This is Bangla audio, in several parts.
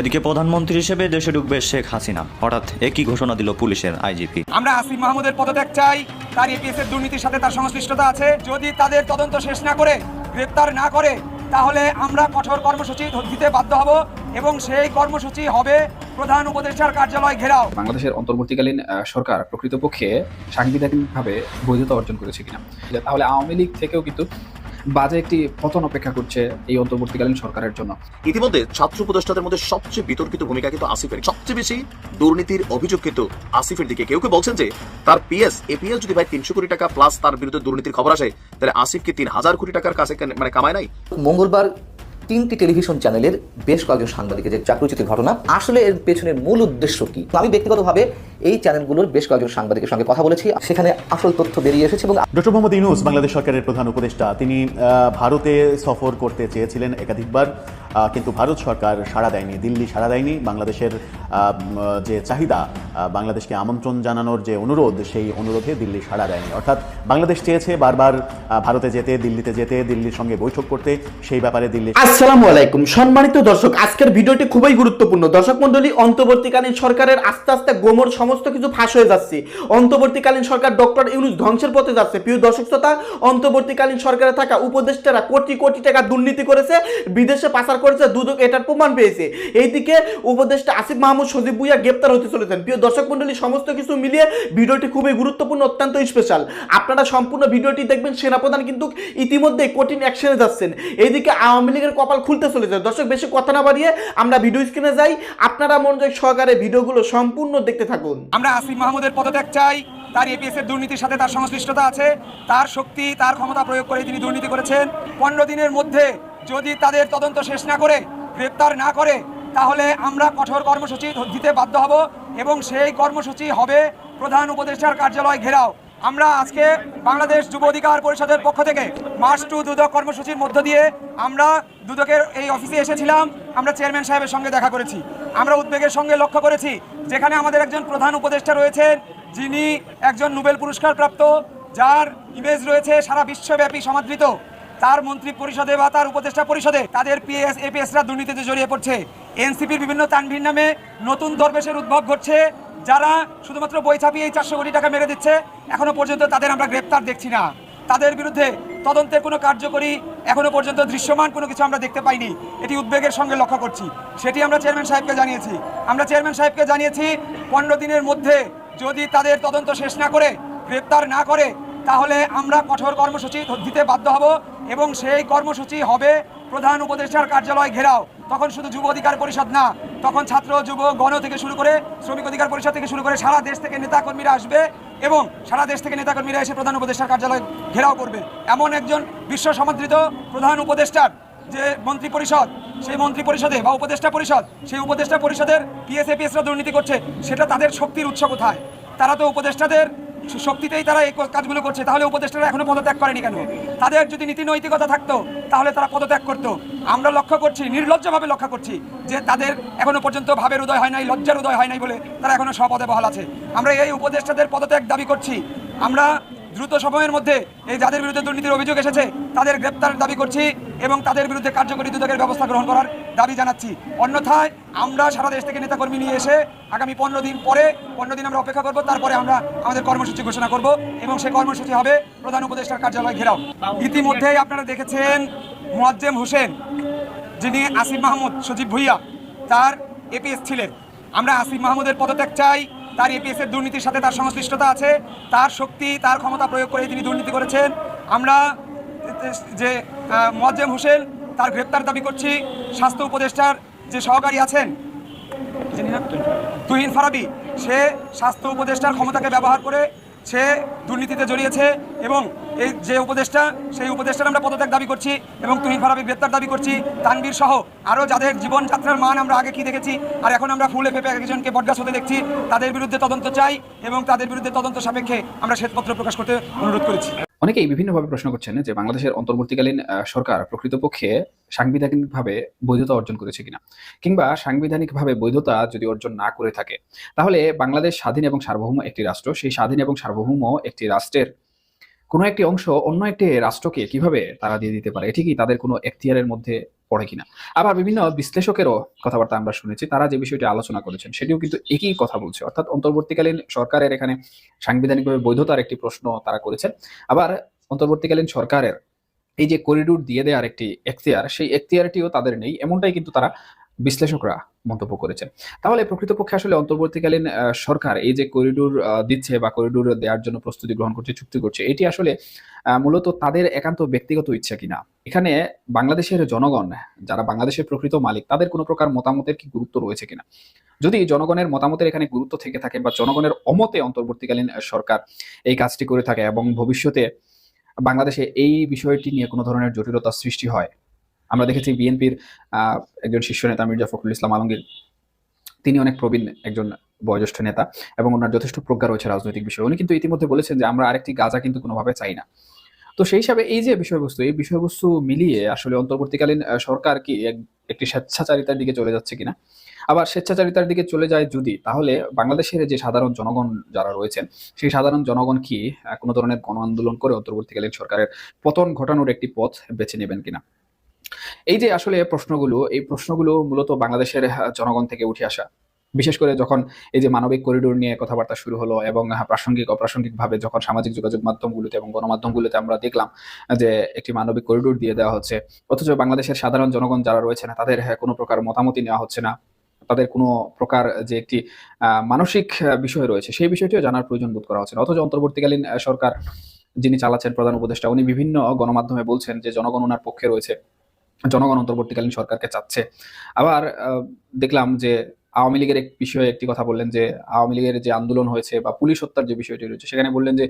এদিকে প্রধানমন্ত্রী হিসেবে দেশে ঢুকবে শেখ হাসিনা। হঠাৎ একই ঘোষণা দিল পুলিশের আইজিপি। আমরা আসিফ মাহমুদের পদত্যাগ চাই। তার এপিএস এর দুর্নীতির সাথে তার সংশ্লিষ্টতা আছে। যদি তাদের তদন্ত শেষ না করে, গ্রেপ্তার না করে, তাহলে আমরা কঠোর কর্মসূচি দিতে বাধ্য হব। এবং সেই কর্মসূচি হবে প্রধান উপদেষ্টার কার্যালয় ঘেরাও। বাংলাদেশের অন্তর্বর্তীকালীন সরকার প্রকৃতপক্ষে সাংবিধানিকভাবে বৈধতা অর্জন করেছে কিনা। তাহলে আওয়ামী লীগ থেকেও কিন্তু বাজে একটি পতন অপেক্ষা করছে এই অন্তর্বর্তীকালীন সরকারের জন্য। ইতিমধ্যে ছাত্র উপদেষ্টাদের মধ্যে সবচেয়ে বিতর্কিত ভূমিকা কিন্তু আসিফের। সবচেয়ে বেশি দুর্নীতির অভিযোগ কিন্তু আসিফের দিকে। কেউ কেউ বলছেন যে তার পিএস এপিএস যদি ভাই তিনশো কোটি টাকা প্লাস তার বিরুদ্ধে দুর্নীতির খবর আসে তাহলে আসিফকে তিন হাজার কোটি টাকার কাছে মানে কামায় নাই? মঙ্গলবার তিনটি টেলিভিশন চ্যানেলের বেশ কয়েকজন সাংবাদিকের যে চাকরিচ্যুতির ঘটনা, আসলে এর পেছনের মূল উদ্দেশ্য কি? আমি ব্যক্তিগতভাবে এই চ্যানেলগুলোর বেশ কয়েকজন সাংবাদিকের সঙ্গে কথা বলেছি। সেখানে আসল তথ্য বেরিয়ে এসেছে এবং ডক্টর মোহাম্মদ ইউনুস, বাংলাদেশ সরকারের প্রধান উপদেষ্টা, তিনি ভারতে সফর করতে চেয়েছিলেন একাধিকবার। কিন্তু ভারত সরকার সাড়া দেয়নি, দিল্লি সাড়া দেয়নি, বাংলাদেশের যে চাহিদা বাংলাদেশকে আমন্ত্রণ জানানোর যে অনুরোধ, সেই অনুরোধে দিল্লি সাড়া দেয়নি। অর্থাৎ বাংলাদেশ চেয়েছে বারবার ভারতে যেতে, দিল্লিতে যেতে, দিল্লির সঙ্গে বৈঠক করতে, সেই ব্যাপারে দিল্লি আসসালামু আলাইকুম। সম্মানিত দর্শক, আজকের ভিডিওটি খুবই গুরুত্বপূর্ণ। দর্শক মন্ডলী অন্তর্বর্তীকালীন সরকারের আস্তে আস্তে গোমর সমস্ত কিছু ফাঁস হয়ে যাচ্ছে। অন্তর্বর্তীকালীন সরকার ডক্টর ইউনুস ধ্বংসের পথে যাচ্ছে। প্রিয় দর্শক শ্রোতা, অন্তর্বর্তীকালীন সরকারে থাকা উপদেষ্টারা কোটি কোটি টাকা দুর্নীতি করেছে। বিদেশে পাচার করেছে, দুদক এটার প্রমাণ পেয়েছে। এইদিকে উপদেষ্টা আসিফ মাহমুদ সজীব ভুইয়া গ্রেপ্তার হতে চলেছেন। প্রিয় দর্শক মন্ডলী সমস্ত কিছু মিলিয়ে ভিডিওটি খুবই গুরুত্বপূর্ণ, অত্যন্ত স্পেশাল আপনারা সম্পূর্ণ ভিডিওটি দেখবেন, সেনাপ্রধান কিন্তু ইতিমধ্যে কঠিন অ্যাকশনে যাচ্ছেন। এইদিকে আওয়ামী লীগের কপাল খুলতে চলেছে। দর্শক, বেশি কথা না বাড়িয়ে আমরা ভিডিও স্ক্রিনে যাই। আপনারা মনোযোগ সহকারে ভিডিওগুলো সম্পূর্ণ দেখতে থাকুন। আমরা আসিফ মাহমুদের পদত্যাগ চাই। তার এপিএস এর দুর্নীতির সাথে তার সংশ্লিষ্টতা আছে। তার শক্তি, তার ক্ষমতা প্রয়োগ করে তিনি দুর্নীতি করেছেন। পনেরো দিনের মধ্যে যদি তাদের তদন্ত শেষ না করে, গ্রেপ্তার না করে, তাহলে আমরা কঠোর কর্মসূচি দিতে বাধ্য হব এবং সেই কর্মসূচি হবে প্রধান উপদেষ্টার কার্যালয় ঘেরাও। আমরা আজকে বাংলাদেশ যুব অধিকার পরিষদের পক্ষ থেকে মার্চ টু দুদক কর্মসূচির মধ্য দিয়ে আমরা দুদকের এই অফিসে এসেছিলাম, আমরা চেয়ারম্যান সাহেবের সঙ্গে দেখা করেছি। আমরা উদ্বেগের সঙ্গে লক্ষ্য করেছি, যেখানে আমাদের একজন প্রধান উপদেষ্টা রয়েছেন, যিনি একজন নোবেল পুরস্কার প্রাপ্ত যার ইমেজ রয়েছে সারা বিশ্বব্যাপী সমাদৃত। তার মন্ত্রী পরিষদে বা তার উপদেষ্টা পরিষদে তাদের পিএস, এপিএসরা দুর্নীতিতে জড়িয়ে পড়ছে। এনসিপির বিভিন্ন তানভির নামে নতুন দরবেশের উদ্ভব ঘটছে, যারা শুধুমাত্র বই ছাপিয়ে এই চারশো কোটি টাকা মেরে দিচ্ছে, এখনও পর্যন্ত তাদের আমরা গ্রেপ্তার দেখছি না। তাদের বিরুদ্ধে তদন্তের কোনো কার্যকরী এখনও পর্যন্ত দৃশ্যমান কোনো কিছু আমরা দেখতে পাইনি। এটি উদ্বেগের সঙ্গে লক্ষ্য করছি। সেটি আমরা চেয়ারম্যান সাহেবকে জানিয়েছি। আমরা চেয়ারম্যান সাহেবকে জানিয়েছি, পনেরো দিনের মধ্যে যদি তাদের তদন্ত শেষ না করে, গ্রেপ্তার না করে তাহলে আমরা কঠোর কর্মসূচি দিতে বাধ্য হব এবং সেই কর্মসূচি হবে প্রধান উপদেষ্টার কার্যালয় ঘেরাও। তখন শুধু যুব অধিকার পরিষদ না, তখন ছাত্র, যুব, গণ থেকে শুরু করে শ্রমিক অধিকার পরিষদ থেকে শুরু করে সারা দেশ থেকে নেতা কর্মীরা আসবে এবং সারা দেশ থেকে নেতা কর্মীরা এসে প্রধান উপদেষ্টার কার্যালয় ঘেরাও করবে। এমন একজন বিশ্ব সমাদৃত প্রধান উপদেষ্টার যে মন্ত্রী পরিষদ, সেই মন্ত্রী পরিষদে বা উপদেষ্টা পরিষদ, সেই উপদেষ্টা পরিষদের পিএসএপিএসরা দুর্নীতি করছে, সেটা তাদের শক্তির উৎস কোথায়? তারা তো উপদেষ্টাদের শক্তিতেই তারা এই কাজগুলো করছে, তাহলে উপদেষ্টারা এখনও পদত্যাগ করেনি কেন? তাদের যদি নীতি নৈতিকতা থাকতো, তাহলে তারা পদত্যাগ করতো। আমরা লক্ষ্য করছি, নির্লজ্জভাবে লক্ষ্য করছি যে তাদের এখনও পর্যন্ত ভাবের উদয় হয় নাই, লজ্জার উদয় হয় নাই বলে তারা এখনও স্বপদে বহাল আছে। আমরা এই উপদেষ্টাদের পদত্যাগ দাবি করছি। আমরা দ্রুত সময়ের মধ্যে এই যাদের বিরুদ্ধে দুর্নীতির অভিযোগ এসেছে। তাদের গ্রেপ্তার দাবি করছি এবং তাদের বিরুদ্ধে কার্যকরী দুদকের ব্যবস্থা গ্রহণ করার দাবি জানাচ্ছি। অন্যথায় আমরা সারা দেশ থেকে নেতাকর্মী নিয়ে এসে আগামী পনেরো দিন পরে, পনেরো দিন আমরা অপেক্ষা করব, তারপরে আমরা আমাদের কর্মসূচি ঘোষণা করব এবং সেই কর্মসূচি হবে প্রধান উপদেষ্টার কার্যালয় ঘেরাও। ইতিমধ্যেই আপনারা দেখেছেন মোয়াজ্জেম হোসেন, যিনি আসিফ মাহমুদ, সজীব ভুইয়া, তার এপিএস ছিলেন। আমরা আসিফ মাহমুদের পদত্যাগ চাই। তার এপিএস এর দুর্নীতির সাথে তার সংশ্লিষ্টতা আছে, তার শক্তি, তার ক্ষমতা প্রয়োগ করে তিনি দুর্নীতি করেছেন। আমরা যে মোয়াজ্জেম হোসেন, তার গ্রেপ্তার দাবি করছি। স্বাস্থ্য উপদেষ্টার যে সহকারী আছেন, তুহিন ফারাবি, সে স্বাস্থ্য উপদেষ্টার ক্ষমতাকে ব্যবহার করে সে দুর্নীতিতে জড়িয়েছে এবং এই যে উপদেষ্টা, সেই উপদেষ্টার আমরা পদত্যাগ দাবি করছি এবং তুহিন ফারাবি গ্রেপ্তার দাবি করছি। তানবীর সহ আরও যাদের জীবনযাত্রার মান আমরা আগে কি দেখেছি, আর এখন আমরা ফুলে ফেপে একজনকে বটগাছ হতে দেখছি, তাদের বিরুদ্ধে তদন্ত চাই এবং তাদের বিরুদ্ধে তদন্ত সাপেক্ষে আমরা শ্বেতপত্র প্রকাশ করতে অনুরোধ করেছি। অনেকেই বিভিন্নভাবে প্রশ্ন করছেন যে বাংলাদেশের অন্তর্বর্তীকালীন সরকার প্রকৃতপক্ষে সাংবিধানিকভাবে বৈধতা অর্জন করেছে কিনা? কিংবা সাংবিধানিকভাবে বৈধতা যদি অর্জন না করে থাকে, তাহলে বাংলাদেশ স্বাধীন এবং সার্বভৌম একটি রাষ্ট্র, সেই স্বাধীন এবং সার্বভৌম একটি রাষ্ট্রের কোনো একটি অংশ অন্য একটি রাষ্ট্রকে কীভাবে তারা দিয়ে দিতে পারে, এটি কি তাদের কোনো এখতিয়ারের মধ্যে পড়ে কিনা? আবার বিভিন্ন বিশ্লেষকেরও কথাবার্তা আমরা শুনেছি, তারা যে বিষয়টি আলোচনা করেছেন সেটিও কিন্তু একই কথা বলছে। অর্থাৎ অন্তর্বর্তীকালীন সরকারের এখানে সাংবিধানিকভাবে বৈধতার একটি প্রশ্ন তারা করেছেন। আবার অন্তর্বর্তীকালীন সরকারের এই যে করিডোর দিয়ে দেওয়ার একটি এখতিয়ার, সেই এখতিয়ারটিও তাদের নেই, এমনটাই কিন্তু তারা বিশ্লেষকরা মন্তব্য করেছেন। তাহলে প্রকৃতপক্ষে আসলে অন্তর্বর্তীকালীন সরকার এই যে করিডোর দিচ্ছে বা করিডোর দেওয়ার জন্য প্রস্তুতি গ্রহণ করছে, চুক্তি করছে, এটি আসলে মূলত তাদের একান্ত ব্যক্তিগত ইচ্ছা কিনা? এখানে বাংলাদেশের জনগণ, যারা বাংলাদেশের প্রকৃত মালিক, তাদের কোনো প্রকার মতামতের কি গুরুত্ব রয়েছে কিনা? যদি জনগণের মতামতের এখানে গুরুত্ব থেকে থাকে বা জনগণের অমতে অন্তর্বর্তীকালীন সরকার এই কাজটি করে থাকে এবং ভবিষ্যতে বাংলাদেশে এই বিষয়টি নিয়ে কোনো ধরনের জটিলতা সৃষ্টি হয় আমরা দেখেছি বিএনপির একজন শীর্ষ নেতা মির্জা ফখরুল ইসলাম আলমগীর। তিনি অনেক প্রবীণ একজন বয়োজ্যেষ্ঠ নেতা এবং ওনার যথেষ্ট প্রজ্ঞা রয়েছে রাজনৈতিক বিষয়ে। উনি কিন্তু ইতিমধ্যে বলেছেন যে, আমরা আরেকটি গাজা কিন্তু কোনোভাবে চাই না। তো সেই হিসাবে এই যে বিষয়বস্তু, এই বিষয়বস্তু মিলিয়ে আসলে অন্তর্বর্তীকালীন সরকার কি এক- একটি স্বেচ্ছাচারিতার দিকে চলে যাচ্ছে কিনা? আবার স্বেচ্ছাচারিতার দিকে চলে যায় যদি, তাহলে বাংলাদেশের যে সাধারণ জনগণ যারা রয়েছেন, সেই সাধারণ জনগণ কি কোনো ধরনের গণ আন্দোলন করে অন্তর্বর্তীকালীন সরকারের পতন ঘটানোর একটি পথ বেছে নেবেন কিনা? এই যে আসলে প্রশ্নগুলো, এই প্রশ্নগুলো মূলত বাংলাদেশের জনগণ থেকে উঠে আসা। বিশেষ করে যখন এই যে মানবিক করিডোর নিয়ে কথাবার্তা শুরু হলো এবং প্রাসঙ্গিক, অপ্রাসঙ্গিকভাবে যখন সামাজিক যোগাযোগ মাধ্যমগুলোতে এবং গণমাধ্যমগুলোতে আমরা দেখলাম যে একটি মানবিক করিডোর দিয়ে দেওয়া হচ্ছে, অথচ বাংলাদেশের সাধারণ জনগণ যারা রয়েছে না তাদের কোনো প্রকার মতামতই নেওয়া হচ্ছে না। তাদের কোনো প্রকার যে একটি মানসিক বিষয় রয়েছে, সেই বিষয়টিও জানার প্রয়োজন বোধ করা হচ্ছে না। অথচ অন্তর্বর্তীকালীন সরকার যিনি চালাচ্ছেন প্রধান উপদেষ্টা, উনি বিভিন্ন গণমাধ্যমে বলছেন যে জনগণ ওনার পক্ষে রয়েছে। জনগণ অন্তর্বর্তীকালীন সরকারকে চাচ্ছে। আবার দেখলাম যে আওয়ামী লীগের এক বিষয়ে একটি কথা বললেন যে আওয়ামী লীগের যে আন্দোলন হয়েছে বা পুলিশ হত্যার যে বিষয়টি রয়েছে সেখানে বললেন যে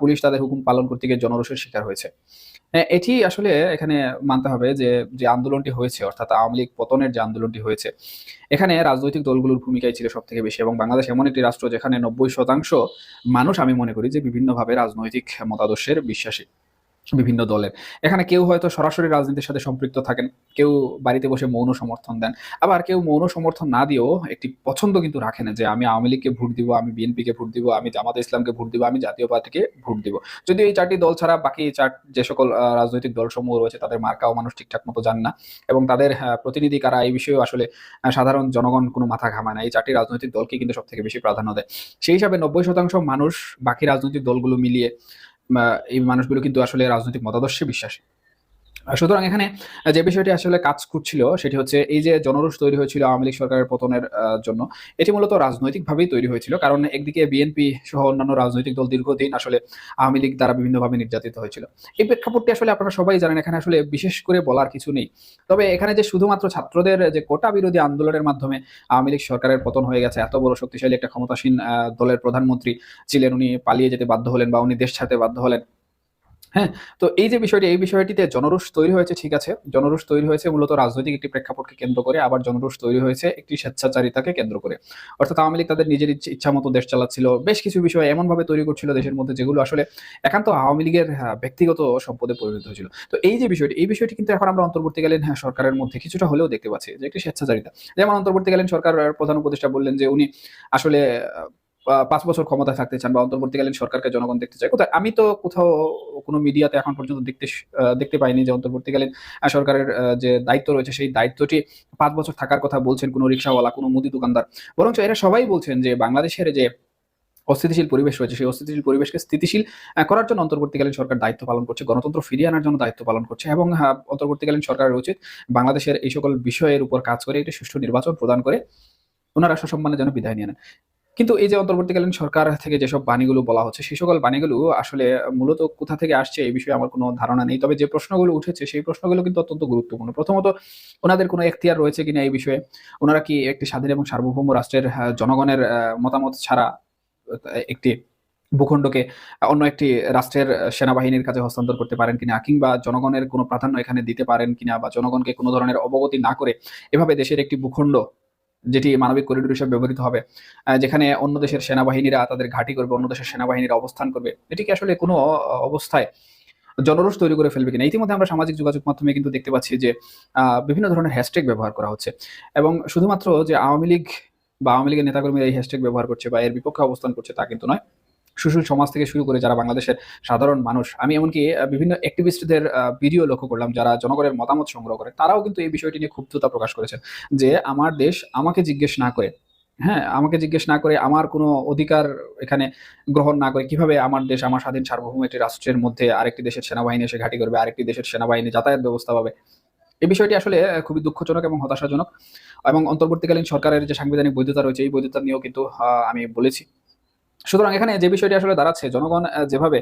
পুলিশ তাদের হুকুম পালন করতে গিয়ে জনরোষের শিকার হয়েছে। হ্যাঁ, এটি আসলে এখানে মানতে হবে যে যে আন্দোলনটি হয়েছে অর্থাৎ আওয়ামী লীগ পতনের যে আন্দোলনটি হয়েছে এখানে রাজনৈতিক দলগুলোর ভূমিকাই ছিল সব থেকে বেশি এবং বাংলাদেশ এমন একটি রাষ্ট্র যেখানে নব্বই শতাংশ মানুষ আমি মনে করি যে বিভিন্নভাবে রাজনৈতিক মতাদর্শের বিশ্বাসী। বিভিন্ন দলের। এখানে কেউ হয়তো সরাসরি রাজনীতির সাথে সম্পৃক্ত থাকেন, কেউ বাড়িতে বসে মৌন সমর্থন দেন। আবার কেউ মৌন সমর্থন না দিয়েও একটি পছন্দ কিন্তু রাখেন যে, আমি আওয়ামী লীগকে ভোট দিব, আমি বিএনপিকে ভোট দিব, আমি জামাত ইসলামকে ভোট দিব, আমি জাতীয় পার্টিকে ভোট দিব। যদিও এই চারটি দল ছাড়া বাকি চার যে সকল রাজনৈতিক দলসমূহ রয়েছে, তাদের মার্কাও মানুষ ঠিকঠাক মতো জান না। এবং তাদের প্রতিনিধি কারা, এই বিষয়েও আসলে সাধারণ জনগণ কোনো মাথা ঘামায় না। এই চারটি রাজনৈতিক দলকে কিন্তু সব থেকে বেশি প্রাধান্য দেয়। সেই হিসাবে নব্বই শতাংশ মানুষ বাকি রাজনৈতিক দলগুলো মিলিয়ে এই মানুষগুলো কিন্তু আসলে রাজনৈতিক মতাদর্শে বিশ্বাসী। সুতরাং এখানে যে বিষয়টি আসলে কাজ করছিল সেটি হচ্ছে এই যে জনরোষ তৈরি হয়েছিল আওয়ামী লীগ সরকারের পতনের জন্য, এটি মূলত রাজনৈতিকভাবেই তৈরি হয়েছিল। কারণ একদিকে বিএনপি সহ অন্যান্য রাজনৈতিক দল দীর্ঘদিন আসলে আওয়ামী লীগ দ্বারা বিভিন্নভাবে নির্যাতিত হয়েছিল। এই প্রেক্ষাপটটি আসলে আপনারা সবাই জানেন, এখানে আসলে বিশেষ করে বলার কিছু নেই। তবে এখানে যে শুধুমাত্র ছাত্রদের যে কোটা বিরোধী আন্দোলনের মাধ্যমে আওয়ামী লীগ সরকারের পতন হয়ে গেছে, এত বড় শক্তিশালী একটা ক্ষমতাসীন দলের প্রধানমন্ত্রী ছিলেন, উনি পালিয়ে যেতে বাধ্য হলেন বা উনি দেশ ছাড়তে বাধ্য হলেন হ্যাঁ তো এই যে বিষয়টি এই বিষয়টিতে জনরোষ তৈরি হয়েছে ঠিক আছে। জনরোষ তৈরি হয়েছে মূলত রাজনৈতিক একটি প্রেক্ষাপটকে কেন্দ্র করে আবার জনরোষ তৈরি হয়েছে একটি স্বেচ্ছাচারিতাকে কেন্দ্র করে। অর্থাৎ আওয়ামী লীগ তাদের নিজের ইচ্ছে- মতো দেশ চালাচ্ছিল। বেশ কিছু বিষয় এমন ভাবে তৈরি করছিল দেশের মধ্যে যেগুলো আসলে একান্ত আওয়ামী লীগের হ্যাঁ, ব্যক্তিগত সম্পদে পরিণত হয়েছিল। তো এই যে বিষয়টি এই বিষয়টি কিন্তু এখন আমরা অন্তর্বর্তীকালীন হ্যাঁ, সরকারের মধ্যে কিছুটা হলেও দেখতে পাচ্ছি যে একটি স্বেচ্ছাচারিতা। যেমন অন্তর্বর্তীকালীন সরকার প্রধান উপদেষ্টা বললেন যে উনি আসলে পাঁচ বছর ক্ষমতায় থাকতে চান বা অন্তর্বর্তীকালীন সরকারকে জনগণ দেখতে চায়। কোথায়? আমি তো কোথাও কোনো মিডিয়াতে এখন পর্যন্ত দেখতে দেখতে পাইনি যে অন্তর্বর্তীকালীন সরকারের যে দায়িত্ব রয়েছে সেই দায়িত্বটি পাঁচ বছর থাকার কথা বলছেন কোনো রিক্সাওয়ালা, কোনো মুদি দোকানদার। বরঞ্চ এরা সবাই বলছেন যে বাংলাদেশের যে অস্থিতিশীল পরিবেশ রয়েছে, সেই অস্থিতিশীল পরিবেশকে স্থিতিশীল করার জন্য অন্তর্বর্তীকালীন সরকার দায়িত্ব পালন করছে, গণতন্ত্র ফিরিয়ে আনার জন্য দায়িত্ব পালন করছে এবং অন্তর্বর্তীকালীন সরকারের উচিত বাংলাদেশের এই সকল বিষয়ের উপর কাজ করে, একটি সুষ্ঠু নির্বাচন প্রদান করে, ওনারা সসম্মানে যেন বিদায় নিয়ে নেন। কিন্তু এই যে অন্তর্বর্তীকালীন সরকার থেকে যেসব বাণীগুলো বলা হচ্ছে, সেই সকল বাণীগুলো আসলে মূলত কোথা থেকে আসছে এই বিষয়ে আমার কোনো ধারণা নেই। তবে যে প্রশ্নগুলো উঠেছে, সেই প্রশ্নগুলো কিন্তু অত্যন্ত গুরুত্বপূর্ণ। প্রথমত, ওনাদের কোনো এখতিয়ার রয়েছে কিনা এই বিষয়ে? ওনারা কি একটি স্বাধীন এবং সার্বভৌম রাষ্ট্রের জনগণের মতামত ছাড়া একটি ভূখণ্ডকে অন্য একটি রাষ্ট্রের সেনাবাহিনীর কাছে হস্তান্তর করতে পারেন কিনা কিংবা জনগণের কোনো প্রাধান্য এখানে দিতে পারেন কিনা বা জনগণকে কোনো ধরনের অবগতি না করে এভাবে দেশের একটি ভূখণ্ড যেটি মানবিক করিডোর হিসেবে ব্যবহৃত হবে যেখানে অন্য দেশের সেনাবাহিনীরা তাদের ঘাঁটি করবে, অন্য দেশের সেনাবাহিনীরা অবস্থান করবে। এটিকে আসলে কোনো অবস্থায় জনরোষ তৈরি করে ফেলবে কিনা? ইতিমধ্যে আমরা সামাজিক যোগাযোগ মাধ্যমে কিন্তু দেখতে পাচ্ছি যে বিভিন্ন ধরনের হ্যাশট্যাগ ব্যবহার করা হচ্ছে। এবং শুধুমাত্র যে আওয়ামী লীগ বা আওয়ামী লীগের নেতাকর্মীরা এই হ্যাশট্যাগ ব্যবহার করছে বা এর বিপক্ষে অবস্থান করছে তা কিন্তু নয়। সুশীল সমাজ থেকে শুরু করে যারা বাংলাদেশের সাধারণ মানুষ, আমি এমনকি বিভিন্ন অ্যাক্টিভিস্টদের ভিডিও লক্ষ্য করলাম যারা জনগণের মতামত সংগ্রহ করে। তারাও কিন্তু এই বিষয়টি নিয়ে ক্ষুব্ধতা প্রকাশ করেছেন যে আমার দেশ আমাকে জিজ্ঞেস না করে। হ্যাঁ আমাকে জিজ্ঞেস না করে আমার কোনো অধিকার এখানে গ্রহণ না করে। কীভাবে আমার দেশ আমার স্বাধীন সার্বভৌম একটি রাষ্ট্রের মধ্যে আরেকটি দেশের সেনাবাহিনী এসে ঘাঁটি করবে, আরেকটি দেশের সেনাবাহিনী যাতায়াত ব্যবস্থা পাবে? এই বিষয়টি আসলে খুবই দুঃখজনক এবং হতাশাজনক। এবং অন্তর্বর্তীকালীন সরকারের যে সাংবিধানিক বৈধতা রয়েছে, এই বৈধতা নিয়েও কিন্তু আমি বলেছি। সুতরাং এখানে যে বিষয়টি আসলে দাঁড়াচ্ছে, জনগণ যেভাবে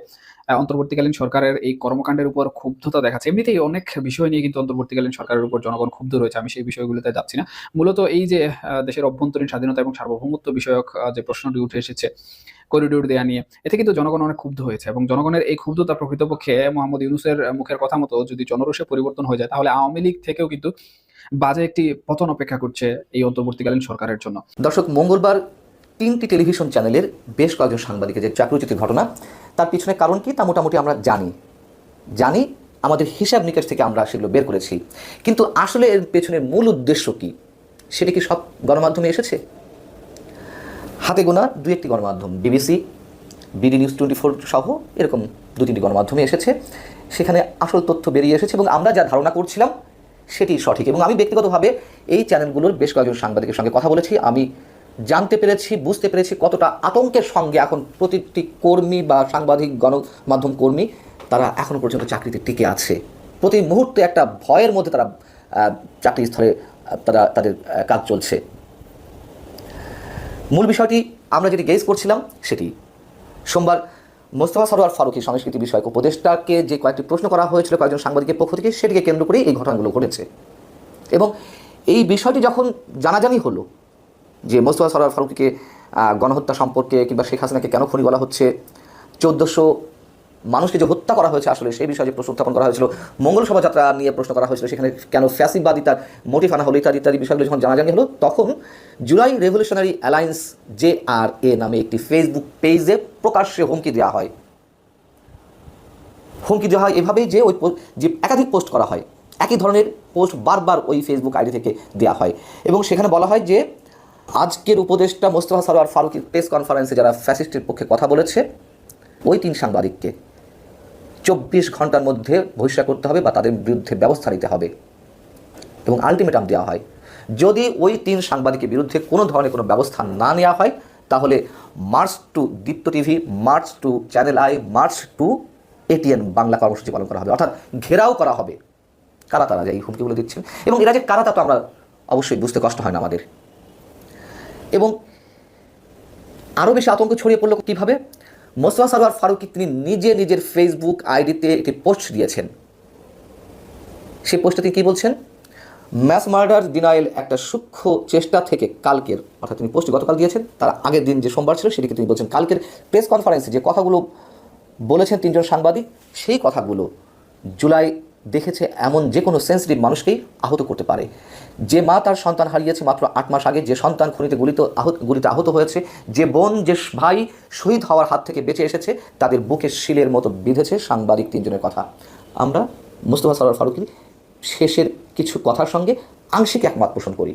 অন্তর্বর্তীকালীন সরকারের এই কর্মকাণ্ডের উপর ক্ষুব্ধতা দেখাচ্ছে, এমনিতেই অনেক বিষয় নিয়ে কিন্তু অন্তর্বর্তীকালীন সরকারের উপর জনগণ ক্ষুব্ধ রয়েছে, আমি সেই বিষয়গুলোতে যাচ্ছি না। মূলত এই যে দেশের অভ্যন্তরীণ স্বাধীনতা এবং সার্বভৌমত্ব বিষয়ক যে প্রশ্নটি উঠে এসেছে করিডোর দেয়া নিয়ে, এতে কিন্তু জনগণ অনেক ক্ষুব্ধ হয়েছে এবং জনগণের এই ক্ষুব্ধতা প্রকৃতপক্ষে মোহাম্মদ ইউনুসের মুখের কথা মতো যদি জনরোষে পরিবর্তন হয়ে যায়, তাহলে আওয়ামী লীগ থেকেও কিন্তু বাজে একটি পতন অপেক্ষা করছে এই অন্তর্বর্তীকালীন সরকারের জন্য। দর্শক, মঙ্গলবার তিনটি টেলিভিশন চ্যানেলের বেশ কয়েকজন সাংবাদিকের যে চাকরিচ্যুতির ঘটনা, তার পিছনে কারণ কি তা মোটামুটি আমরা জানি। জানি আমাদের হিসাব নিকাশ থেকে আমরা সেগুলো বের করেছি। কিন্তু আসলে এর পেছনের মূল উদ্দেশ্য কি? সেটি কি সব গণমাধ্যমে এসেছে? হাতে গোনা দু একটি গণমাধ্যম, BBC, BD news twenty four সহ এরকম দু তিনটি গণমাধ্যমে এসেছে। সেখানে আসল তথ্য বেরিয়ে এসেছে এবং আমরা যা ধারণা করছিলাম সেটি সঠিক এবং আমি ব্যক্তিগতভাবে এই চ্যানেলগুলোর বেশ কয়েকজন সাংবাদিকের সঙ্গে কথা বলেছি। আমি জানতে পেরেছি, বুঝতে পেরেছি কতটা আতঙ্কের সঙ্গে এখন প্রতিটি কর্মী বা সাংবাদিক, গণমাধ্যম কর্মী, তারা এখনও পর্যন্ত চাকরিতে টিকে আছে। প্রতি মুহূর্তে একটা ভয়ের মধ্যে তারা চাকরি স্থলে, তারা, তাদের কাজ চলছে। মূল বিষয়টি আমরা যেটি গেজ করছিলাম সেটি সোমবার মোস্তফা সরোয়ার ফারুকী সংস্কৃতি বিষয়ক উপদেষ্টাকে যে কয়েকটি প্রশ্ন করা হয়েছিল কয়েকজন সাংবাদিকের পক্ষ থেকে, সেটিকে কেন্দ্র করেই এই ঘটনাগুলো ঘটেছে। এবং এই বিষয়টি যখন জানাজানি হলো যে মোস্তফা সরোয়ার ফারুকীকে গণহত্যা সম্পর্কে কিংবা শেখ হাসিনাকে কেন খুনি বলা হচ্ছে, চোদ্দোশো মানুষকে যে হত্যা করা হয়েছে আসলে সেই বিষয়ে যে প্রশ্ন উত্থাপন করা হয়েছিল, মঙ্গল শোভাযাত্রা নিয়ে প্রশ্ন করা হয়েছিল, সেখানে কেন ফ্যাসিবাদী তার মোটিভ আনা হলো, ইত্যাদি ইত্যাদি বিষয়গুলো যখন জানাজানি হলো, তখন July revolutionary alliance J R A নামে একটি ফেসবুক পেজে প্রকাশ্যে হুমকি দেওয়া হয়। হুমকি দেওয়া হয় এভাবেই যে ওই যে একাধিক পোস্ট করা হয়, একই ধরনের পোস্ট বারবার ওই ফেসবুক আইডি থেকে দেওয়া হয় এবং সেখানে বলা হয় যে আজকের উপদেষ্টা মোস্তফা সরোয়ার ফারুকের প্রেস কনফারেন্সে যারা ফ্যাসিস্টের পক্ষে কথা বলেছে, ওই তিন সাংবাদিককে চব্বিশ ঘণ্টার মধ্যে বহিষ্কার করতে হবে বা তাদের বিরুদ্ধে ব্যবস্থা নিতে হবে এবং আলটিমেটাম দেওয়া হয়। যদি ওই তিন সাংবাদিকের বিরুদ্ধে কোনো ধরনের কোনো ব্যবস্থা না নেওয়া হয়, তাহলে march to Deepto TV, march to channel I, march to ATN Bangla কর্মসূচি পালন করা হবে। অর্থাৎ ঘেরাও করা হবে। কারা তারা যে এই হুমকিগুলো দিচ্ছেন? এবং এরা যে কারা তা তো আমরা অবশ্যই বুঝতে কষ্ট হয় না আমাদের। এবং আরও বেশি আতঙ্ক ছড়িয়ে পড়ল কীভাবে? মোস্তফা সারোয়ার ফারুকি তিনি নিজে নিজের ফেসবুক আইডিতে একটি পোস্ট দিয়েছেন। সেই পোস্টে তিনি কী বলছেন? ম্যাস মার্ডার ডিনাইল একটা সূক্ষ্ম চেষ্টা থেকে কালকের অর্থাৎ তিনি পোস্ট গতকাল দিয়েছেন, তার আগের দিন যে সোমবার ছিল সেটিকে তিনি বলছেন। কালকের প্রেস কনফারেন্সে যে কথাগুলো বলেছেন তিনজন সাংবাদিক, সেই কথাগুলো জুলাই দেখেছে এমন যে কোনো সেন্সিটিভ মানুষকেই আহত করতে পারে। যে মা তার সন্তান হারিয়েছে মাত্র আট মাস আগে, যে সন্তান খুনিতে গুলিত আহত, গুলিতে আহত হয়েছে, যে বোন, যে ভাই শহীদ হওয়ার হাত থেকে বেঁচে এসেছে, তাদের বুকে শিলের মতো বিঁধেছে সাংবাদিক তিনজনের কথা। আমরা মুস্তফা সরোয়ার ফারুকি শেষের কিছু কথার সঙ্গে আংশিক একমত পোষণ করি।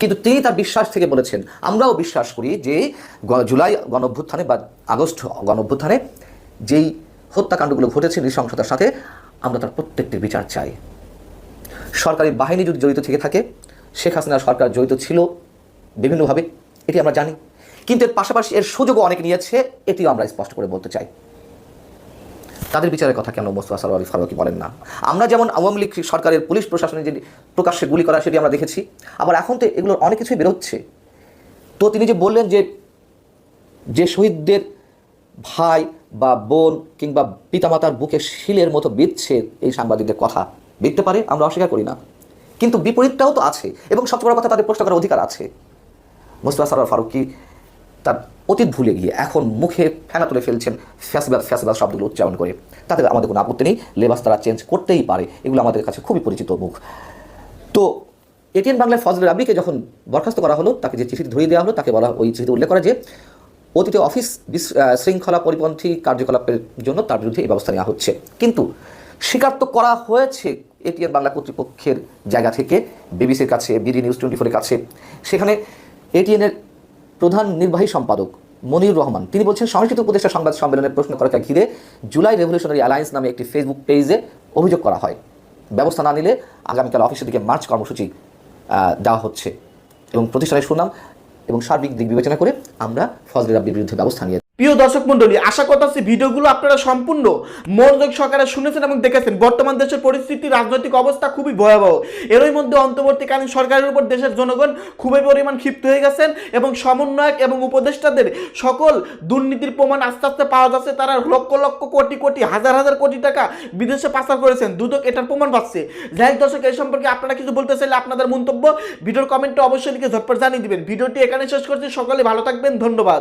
কিন্তু তিনি তার বিশ্বাস থেকে বলেছেন, আমরাও বিশ্বাস করি যে জুলাই গণ অভ্যুত্থানে বা আগস্ট গণ অভ্যুত্থানে যেই হত্যাকাণ্ডগুলো ঘটেছে নৃশংসতার সাথে, আমরা তার প্রত্যেকটির বিচার চাই। সরকারি বাহিনী যদি জড়িত থেকে থাকে, শেখ হাসিনা সরকার জড়িত ছিল বিভিন্নভাবে, এটি আমরা জানি। কিন্তু এর পাশাপাশি এর সুযোগও অনেকে নিয়েছে, এটিও আমরা স্পষ্ট করে বলতে চাই। তাদের বিচারের কথা কেন মোস্তফা সারোয়ার ফারুকি বলেন না? আমরা যেমন আওয়ামী লীগ সরকারের পুলিশ প্রশাসনের যে প্রকাশ্যে গুলি করা, সেটি আমরা দেখেছি। আবার এখন তো এগুলোর অনেক কিছুই বেরোচ্ছে। তো তিনি যে বললেন যে যে শহীদদের ভাই বা বোন কিংবা পিতামাতার বুকে শিলের মতো বিচ্ছে এই সাংবাদিকদের কথা বিততে পারে, আমরা অস্বীকার করি না। কিন্তু বিপরীতটাও তো আছে এবং সবচেয়ে বড় কথা তাদের প্রশ্ন করার অধিকার আছে। মোস্তফা সারোয়ার ফারুকি তার অতীত ভুলে গিয়ে এখন মুখে ফেনা তুলে ফেলছেন ফ্যাসিবাদ ফ্যাসিবাদ শব্দগুলো উচ্চারণ করে। তাতে আমাদের কোনো আপত্তি নেই, লেবাস তারা চেঞ্জ করতেই পারে, এগুলো আমাদের কাছে খুবই পরিচিত মুখ। তো এটিএন বাংলার ফজল রাবিকে যখন বরখাস্ত করা হলো, তাকে যে চিঠিটি ধরিয়ে দেওয়া হলো, তাকে বলা, ওই চিঠিতে উল্লেখ করা যে অতীতে অফিস শৃঙ্খলা পরিপন্থী কার্যকলাপের জন্য তার বিরুদ্ধে এই ব্যবস্থা নেওয়া হচ্ছে। কিন্তু স্বীকার তো করা হয়েছে এটিএন বাংলা কর্তৃপক্ষের জায়গা থেকে, বিবিসির কাছে, বিডি নিউজ টোয়েন্টি ফোরের কাছে। সেখানে এটিএনের প্রধান নির্বাহী সম্পাদক মনির রহমান, তিনি বলছেন, সংস্কৃত উপদেষ্টা সংবাদ সম্মেলনের প্রশ্ন করাকে ঘিরে জুলাই রেভলিউশনারি অ্যালায়েন্স নামে একটি ফেসবুক পেজে অভিযোগ করা হয়। ব্যবস্থা না নিলে আগামীকাল অফিসের দিকে মার্চ কর্মসূচি দেওয়া হচ্ছে। এবং প্রতিষ্ঠানের সুনাম এবং সার্বিক দিক বিবেচনা করে আমরা ফজলে রাব্বির বিরুদ্ধে ব্যবস্থা নিয়ে প্রিয় দর্শক মন্ডলী আশা করতেছি ভিডিওগুলো আপনারা সম্পূর্ণ মনোযোগ সহকারে শুনেছেন এবং দেখেছেন। বর্তমান দেশের পরিস্থিতি, রাজনৈতিক অবস্থা খুবই ভয়াবহ। এরই মধ্যে অন্তর্বর্তীকালীন সরকারের উপর দেশের জনগণ খুবই পরিমাণ ক্ষিপ্ত হয়ে গেছেন এবং সমন্বয়ক এবং উপদেষ্টাদের সকল দুর্নীতির প্রমাণ আস্তে আস্তে পাওয়া যাচ্ছে। তারা লক্ষ লক্ষ কোটি কোটি, হাজার হাজার কোটি টাকা বিদেশে পাচার করেছেন। দুদক এটার প্রমাণ পাচ্ছে। যাই দর্শক, এই সম্পর্কে আপনারা কিছু বলতে চাইলে আপনাদের মন্তব্য ভিডিওর কমেন্টে অবশ্যই লিখে ঝটপট জানিয়ে দিবেন। ভিডিওটি এখানে শেষ করছি। সকলে ভালো থাকবেন। ধন্যবাদ।